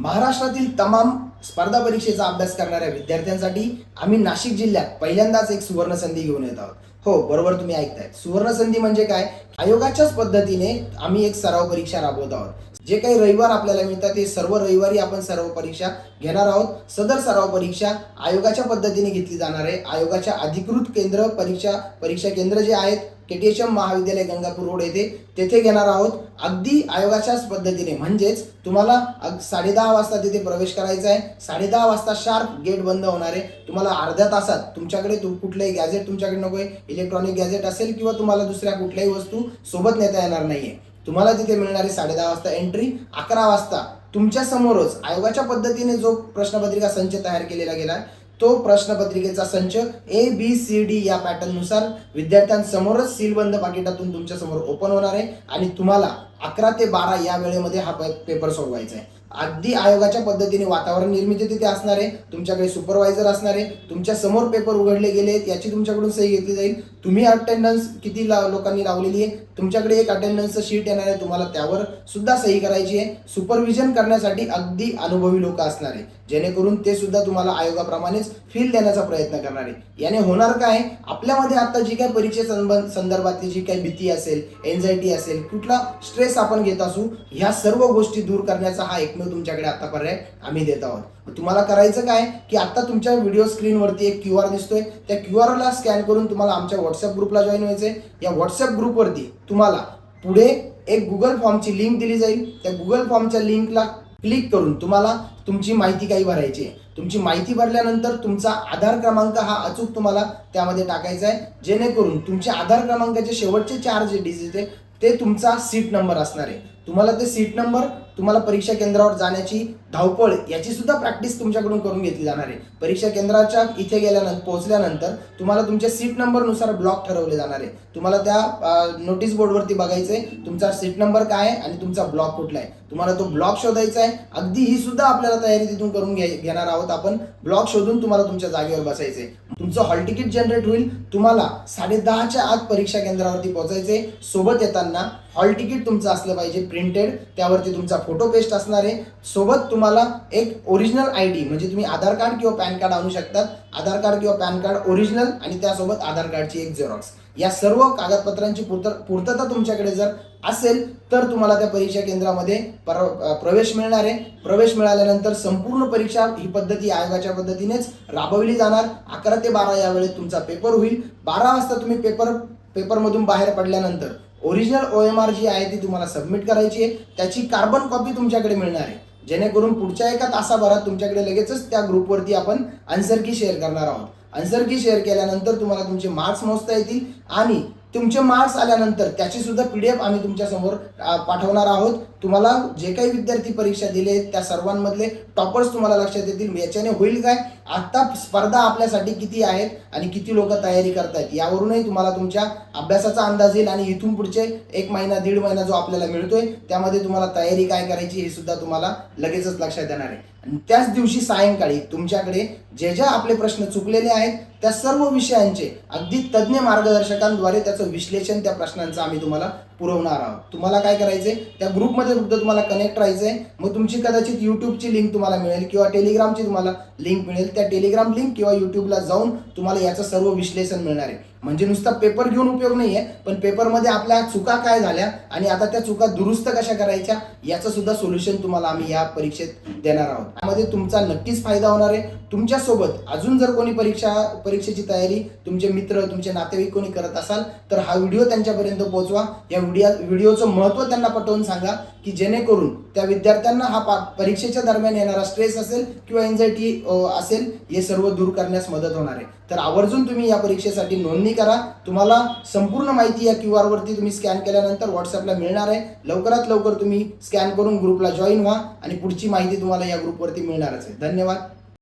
महाराष्ट्रातील तमाम स्पर्धा परीक्षेचा अभ्यास करणाऱ्या विद्यार्थ्यांसाठी आम्ही नाशिक जिल्ह्यात पहिल्यांदाच एक सुवर्ण संधी घेऊन येत आहोत. हो बरोबर तुम्ही ऐकताय सुवर्ण संधी म्हणजे काय? आयोगाच्याच पद्धतीने आम्ही एक सराव परीक्षा राबवत आहोत. जे काही रविवार आपल्याला मिळतात ते सर्व रविवारी आपण सर्व परीक्षा घेणार आहोत. सदर सराव परीक्षा आयोगाच्या पद्धतीने घेतली जाणार आहे. आयोगाच्या अधिकृत केंद्र परीक्षा परीक्षा केंद्र जे आहेत के टी एच एम महाविद्यालय गंगापूर रोड येथे तेथे घेणार आहोत. अगदी आयोगाच्याच पद्धतीने म्हणजेच तुम्हाला अग साडेदहा वाजता तिथे प्रवेश करायचा आहे. साडेदहा वाजता शार्प गेट बंद होणार आहे. तुम्हाला अर्ध्या तासात तुमच्याकडे तु कुठलंही गॅजेट तुमच्याकडे नको आहे. इलेक्ट्रॉनिक गॅजेट असेल किंवा तुम्हाला दुसऱ्या कुठल्याही वस्तू सोबत नेता येणार नाही आहे तुम्हाला तिथे मिळणारी साडेदहा वाजता एंट्री अकरा वाजता तुमच्यासमोरच आयोगाच्या पद्धतीने जो प्रश्नपत्रिका संच तयार केलेला गेला आहे तो प्रश्नपत्रिकेचा संच ए बी सी डी या पॅटर्ननुसार विद्यार्थ्यांसमोरच सीलबंद पाकिटातून तुमच्यासमोर ओपन होणार आहे. आणि तुम्हाला अकरा ते बारा या वेळेमध्ये हा पेपर सोडवायचा आहे. अगदी आयोगाच्या पद्धतीने वातावरण निर्मिती तिथे असणार आहे तुमच्याकडे सुपरवायझर असणार आहे तुमच्यासमोर पेपर उघडले गेले आहेत, याची तुमच्याकडून सही घेतली जाईल. तुम्ही अटेंडन्स किती ला- लोकांनी लावलेली आहे तुमच्याकडे एक अटेंडन्सचं शीट येणार आहे तुम्हाला त्यावर सुद्धा सही करायची आहे. सुपरविजन करण्यासाठी अगदी अनुभवी लोक असणार आहे. जेणेकरून ते सुद्धा तुम्हाला आयोगाप्रमाणेच फील देण्याचा प्रयत्न करणार आहे. याने होणार काय आपल्यामध्ये आता जी काही परीक्षे संबंध संदर्भातली जी काही भीती असेल एन्झायटी असेल कुठला स्ट्रेस आपण घेत असू ह्या सर्व गोष्टी दूर करण्याचा हा एक एकमेव तुमच्याकडे आता पर्याय आम्ही देत आहोत. तुम्हाला करायचं काय? की आता तुमच्या व्हिडिओ स्क्रीनवरती एक क्यू आर दिसतोय. त्या क्यू आरला स्कॅन करून तुम्हाला आमच्या व्हॉट्सअप ग्रुपला जॉईन व्हायचंय. या व्हॉट्सअप ग्रुपवरती तुम्हाला पुढे एक गुगल फॉर्मची लिंक दिली जाईल. त्या गुगल फॉर्मच्या लिंकला क्लिक करून तुम्हाला तुमची माहिती काही भरायची आहे. तुमची माहिती भरल्यानंतर तुमचा आधार क्रमांक हा अचूक तुम्हाला त्यामध्ये टाकायचा आहे. जेणेकरून तुमच्या आधार क्रमांकाचे शेवटचे चार जे डिजिट आहे ते तुमचा सीट नंबर असणार आहे. तुम्हाला ते सीट नंबर तुम्हाला परीक्षा केंद्रावर जाण्याची धावपळ याची सुद्धा प्रॅक्टिस तुमच्याकडून करून घेतली जाणार आहे. परीक्षा केंद्राच्या इथे गेल्यानंतर पोहोचल्यानंतर तुम्हाला तुमच्या सीट नंबरनुसार ब्लॉक ठरवले जाणार आहे. तुम्हाला त्या नोटीस बोर्डवरती बघायचं आहे तुमचा सीट नंबर काय आहे आणि तुमचा ब्लॉक कुठला आहे. तुम्हाला तो ब्लॉक शोधायचा आहे. अगदी ही सुद्धा आपल्याला तयारी तिथून करून घे घेणार आहोत आपण. ब्लॉक शोधून तुम्हाला तुमच्या जागेवर बसायचे तुमचं हॉल तिकीट जनरेट होईल. तुम्हाला साडेदहाच्या आत परीक्षा केंद्रावरती पोहोचायचे सोबत येताना हॉल तिकीट तुमचं असलं पाहिजे प्रिंटेड त्यावरती तुमचा फोटो पेस्ट असणार आहे. सोबत तुम्हाला एक ओरिजिनल आय डी म्हणजे तुम्ही आधार कार्ड किंवा पॅन कार्ड आणू शकतात. आधार कार्ड किंवा पॅन कार्ड ओरिजिनल आणि त्यासोबत आधार कार्डची एक झेरॉक्स या सर्व कागदपत्रांची पूर्त पूर्तता तुमच्याकडे जर असेल तर तुम्हाला त्या परीक्षा केंद्रामध्ये पर प्रवेश मिळणार आहे. प्रवेश मिळाल्यानंतर संपूर्ण परीक्षा ही पद्धती आयोगाच्या पद्धतीनेच राबवली जाणार. अकरा ते बारा या तुमचा पेपर होईल. बारा वाजता तुम्ही पेपर पेपरमधून बाहेर पडल्यानंतर ओरिजिनल ओ एम आर जी आहे ती तुम्हाला सबमिट करायची आहे. त्याची कार्बन कॉपी तुमच्याकडे मिळणार आहे. जेणेकरून पुढच्या एका तासाभरात तुमच्याकडे लगेचच त्या ग्रुपवरती आपण आन्सर की शेअर करणार आहोत. आन्सर की शेअर केल्यानंतर तुम्हाला तुमचे मार्क्स मोजता येतील आणि तुमचे मार्क्स आल्यानंतर त्याची सुद्धा पी आम्ही एफ आम्ही तुमच्यासमोर पाठवणार आहोत. तुम्हाला जे काही विद्यार्थी परीक्षा दिले आहेत त्या सर्वांमधले टॉपर्स तुम्हाला लक्षात येतील. याच्याने होईल काय? आता स्पर्धा आपल्यासाठी किती आहेत आणि किती लोक तयारी करतायत यावरूनही तुम्हाला तुमच्या अभ्यासाचा अंदाज येईल आणि इथून पुढचे एक महिना दीड महिना जो आपल्याला मिळतोय त्यामध्ये तुम्हाला तयारी काय करायची हे सुद्धा तुम्हाला लगेचच लक्षात येणार आहे. आणि त्याच दिवशी सायंकाळी तुमच्याकडे जे ज्या आपले प्रश्न चुकलेले आहेत त्या सर्व विषयांचे अगदी तज्ज्ञ मार्गदर्शकांद्वारे त्याचं विश्लेषण त्या प्रश्नांचं आम्ही तुम्हाला पुरवणार आहोत. तुम्हाला काय करायचंय? त्या ग्रुपमध्ये फक्त तुम्हाला कनेक्ट राहायचं आहे मग तुमची कदाचित युट्यूबची लिंक तुम्हाला मिळेल किंवा टेलिग्रामची तुम्हाला लिंक मिळेल. त्या टेलिग्राम लिंक किंवा युट्यूबला जाऊन तुम्हाला याचं सर्व विश्लेषण मिळणार आहे. म्हणजे नुसता पेपर घेऊन उपयोग नाही आहे पण पेपरमध्ये आपल्या चुका काय झाल्या आणि आता त्या चुका दुरुस्त कशा करायच्या याचं सुद्धा सोल्युशन तुम्हाला आम्ही या परीक्षेत देणार आहोत. त्यामध्ये तुमचा नक्कीच फायदा होणार आहे. तुमच्यासोबत अजून जर कोणी परीक्षा परीक्षेची तयारी तुमचे मित्र तुमचे नातेवाईक कोणी करत असाल तर हा व्हिडिओ त्यांच्यापर्यंत पोहोचवा. या व्हिडिओ व्हिडिओचं महत्त्व त्यांना पटवून सांगा की जेणेकरून त्या विद्यार्थ्यांना हा पा परीक्षेच्या दरम्यान येणारा स्ट्रेस असेल किंवा एन्झायटी असेल हे सर्व दूर करण्यास मदत होणार आहे. तर आवर्जून तुम्ही या परीक्षेसाठी नोंदणी करा. तुम्हाला संपूर्ण माहिती या क्यू आरवरती तुम्ही स्कॅन केल्यानंतर व्हॉट्सअपला मिळणार आहे. लवकरात लवकर तुम्ही स्कॅन करून ग्रुपला जॉईन व्हा आणि पुढची माहिती तुम्हाला या ग्रुपवरती मिळणारच आहे. धन्यवाद.